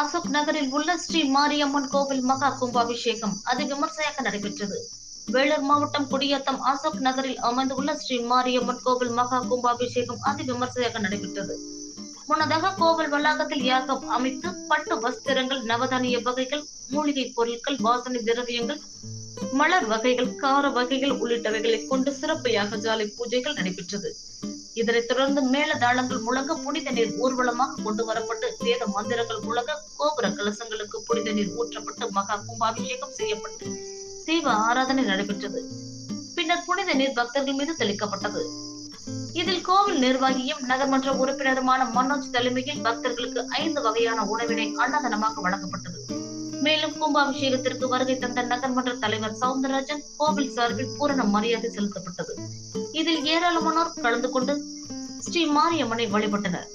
அசோக் நகரில் உள்ள ஸ்ரீ மாரியம்மன் கோவில் மகா கும்பாபிஷேகம் அது விமர்சையாக நடைபெற்றது. வேலூர் மாவட்டம் குடியாத்தம் அசோக் நகரில் அமைந்துள்ள ஸ்ரீ மாரியம்மன் கோவில் மகா கும்பாபிஷேகம் அதி விமர்சையாக நடைபெற்றது. முன்னதாக கோவில் வளாகத்தில் யாகம் அமைத்து பட்டு வஸ்திரங்கள் நவதானிய வகைகள் மூலிகை பொருட்கள் வாசனை திரவியங்கள் மலர் வகைகள் கார வகைகள் உள்ளிட்டவைகளை கொண்டு சிறப்பு யாகஜாலை பூஜைகள் நடைபெற்றது. இதனை தொடர்ந்து மேல தாளங்கள் முழங்க புனித நீர் ஊர்வலமாக கொண்டு வரப்பட்டு வேத மந்திரங்கள் முழங்க கோபுர கலசங்களுக்கு புனித நீர் ஊற்றப்பட்டு மகா கும்பாபிஷேகம் செய்யப்பட்டு தீப ஆராதனை நடைபெற்றது. பின்னர் புனித நீர் பக்தர்கள் மீது தெளிக்கப்பட்டது. இதில் கோவில் நிர்வாகியும் நகர்மன்ற உறுப்பினருமான மனோஜ் தலைமையில் பக்தர்களுக்கு ஐந்து வகையான உணவினை அன்னதானமாக வழங்கப்பட்டது. மேலும் கும்பாபிஷேகத்திற்கு வருகை தந்த நகர்மன்ற தலைவர் சவுந்தரராஜன் கோவில் சார்பில் பூரண மரியாதை செலுத்தப்பட்டது. இதில் ஏராளமானோர் கலந்து கொண்டு ஸ்ரீ மாரியம்மனை வழிபட்டனர்.